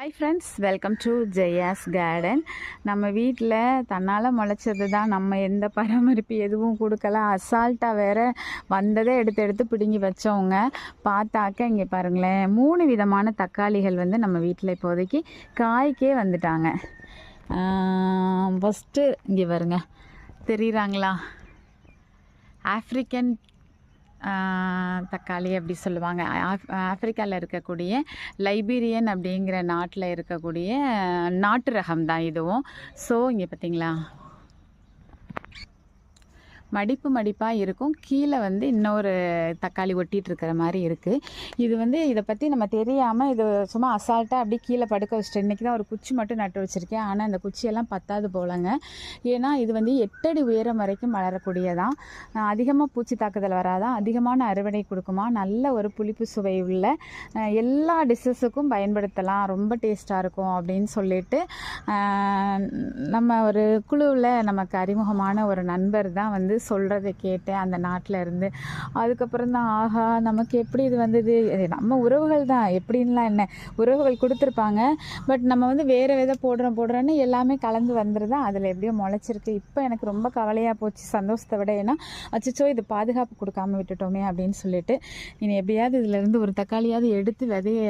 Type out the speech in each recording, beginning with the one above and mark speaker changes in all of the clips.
Speaker 1: Hi friends welcome to Jaya's garden நம்ம வீட்டில் தன்னால் முளைச்சது தான் நம்ம எந்த பராமரிப்பு எதுவும் கொடுக்கல. அசால்ட்டாக வேறு வந்ததை எடுத்து எடுத்து பிடுங்கி வச்சவங்க. பார்த்தாக்க இங்கே பாருங்களேன் மூணு விதமான தக்காளிகள் வந்து நம்ம வீட்டில் இப்போதைக்கு காய்க்கே வந்துட்டாங்க. ஃபஸ்ட்டு இங்கே வருங்க தெரியுறாங்களா? ஆஃப்ரிக்கன் தக்காளி அப்படி சொல்லுவாங்க. ஆஃப் ஆஃப்ரிக்காவில் இருக்கக்கூடிய லைபீரியன் அப்படிங்கிற நாட்டில் இருக்கக்கூடிய நாட்டு ரகம் தான் இதுவும். ஸோ இங்கே பார்த்தீங்களா மடிப்பு மடிப்பாக இருக்கும். கீழே வந்து இன்னொரு தக்காளி ஒட்டிகிட்டு இருக்கிற மாதிரி இருக்குது இது வந்து இதை பற்றி நம்ம தெரியாமல் இது சும்மா அசால்ட்டாக அப்படியே கீழே படுக்க வச்சுட்டு இன்றைக்கி தான் ஒரு குச்சி மட்டும் நட்டு வச்சுருக்கேன். ஆனால் அந்த குச்சியெல்லாம் பத்தாது போலங்க. ஏன்னா இது வந்து எட்டடி உயரம் வரைக்கும் வளரக்கூடியதான். அதிகமாக பூச்சி தாக்குதல் வராதான் அதிகமான அறுவடை கொடுக்குமா? நல்ல ஒரு புளிப்பு சுவை உள்ள எல்லா டிஷ்ஷஸுக்கும் பயன்படுத்தலாம். ரொம்ப டேஸ்ட்டாக இருக்கும் அப்படின்னு சொல்லிட்டு நம்ம ஒரு குழுவில் நமக்கு அறிமுகமான ஒரு நண்பர் தான் வந்து சொல்கிறத கேட்டேன் அந்த நாட்டில் இருந்து. அதுக்கப்புறம் தான் ஆஹா நமக்கு எப்படி இது வந்தது? நம்ம உறவுகள் தான். எப்படின்லாம் என்ன? உறவுகள் கொடுத்துருப்பாங்க. பட் நம்ம வந்து வேறு விதை போடுறோம் போடுறோன்னு எல்லாமே கலந்து வந்துருது? அதில் எப்படியோ முளைச்சிருக்கு. இப்போ எனக்கு ரொம்ப கவலையாக போச்சு சந்தோஷத்தை விட. ஏன்னா அச்சோ இது பாதுகாப்பு கொடுக்காம விட்டுட்டோமே அப்படின்னு சொல்லிட்டு. இனி எப்படியாவது இதுலேருந்து ஒரு தக்காளியாவது எடுத்து விதைய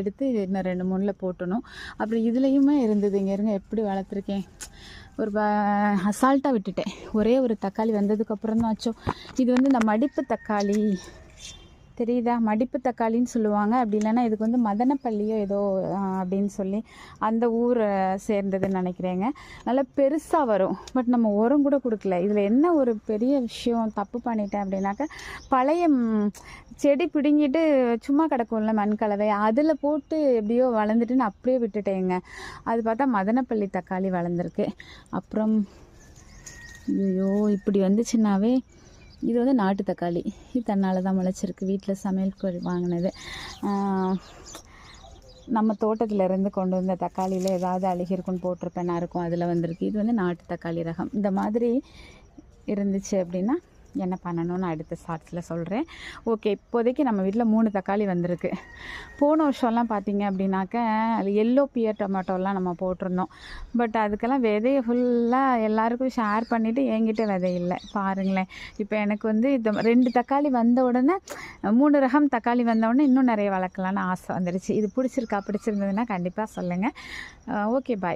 Speaker 1: எடுத்து இன்னும் ரெண்டு மூணில் போட்டணும். அப்புறம் இதுலேயுமே இருந்தது. இங்கே இருங்க எப்படி வளர்த்துருக்கேன்? ஒரு அசால்ட்டாக விட்டுட்டேன். ஒரே ஒரு தக்காளி வந்ததுக்கப்புறம் தான் ஆச்சோ இது வந்து இந்த மடிப்பு தக்காளி தெரியுதா? மடிப்பு தக்காளின்னு சொல்லுவாங்க. அப்படி இல்லைன்னா இதுக்கு வந்து மதனப்பள்ளியோ ஏதோ அப்படின்னு சொல்லி அந்த ஊரை சேர்ந்ததுன்னு நினைக்கிறேங்க. நல்லா பெருசாக வரும். பட் நம்ம உரம் கூட கொடுக்கல. இதில் என்ன ஒரு பெரிய விஷயம் தப்பு பண்ணிட்டேன் அப்படின்னாக்கா பழைய செடி பிடுங்கிட்டு சும்மா கிடக்கும்ல மண்கலவை அதில் போட்டு எப்படியோ வளர்ந்துட்டுன்னு அப்படியே விட்டுட்டேங்க. அது பார்த்தா மதனப்பள்ளி தக்காளி வளர்ந்துருக்கு. அப்புறம் ஐயோ இப்படி வந்துச்சுன்னாவே இது வந்து நாட்டு தக்காளி. இது தன்னால் தான் முளைச்சிருக்கு. வீட்டில் சமையல் வாங்கினது. நம்ம தோட்டத்துல இருந்து கொண்டு வந்த தக்காளியில் ஏதாவது அழுகிருக்குன்னு போட்டிருப்பேன். இருக்கும். அதில் வந்திருக்கு. இது வந்து நாட்டு தக்காளி ரகம். இந்த மாதிரி இருந்துச்சு அப்படின்னா என்ன பண்ணணும்னு அடுத்த ஷார்ட்ஸில் சொல்கிறேன் ஓகே இப்போதைக்கு நம்ம வீட்டில் மூணு தக்காளி வந்திருக்கு. போன வருஷம்லாம் பார்த்தீங்க அப்படின்னாக்க அது எல்லோ பியர் டொமேட்டோலாம் நம்ம போட்டிருந்தோம். பட் அதுக்கெல்லாம் விதைய ஃபுல்லாக எல்லாருக்கும் ஷேர் பண்ணிவிட்டு என்கிட்ட விதை இல்லை. பாருங்களேன். இப்போ எனக்கு வந்து இது ரெண்டு தக்காளி வந்த உடனே மூணு ரகம் தக்காளி வந்த உடனே இன்னும் நிறைய வளர்க்கலான்னு ஆசை வந்துடுச்சு இது பிடிச்சிருக்கா பிடிச்சிருந்ததுன்னா கண்டிப்பாக சொல்லுங்கள் ஓகே பாய்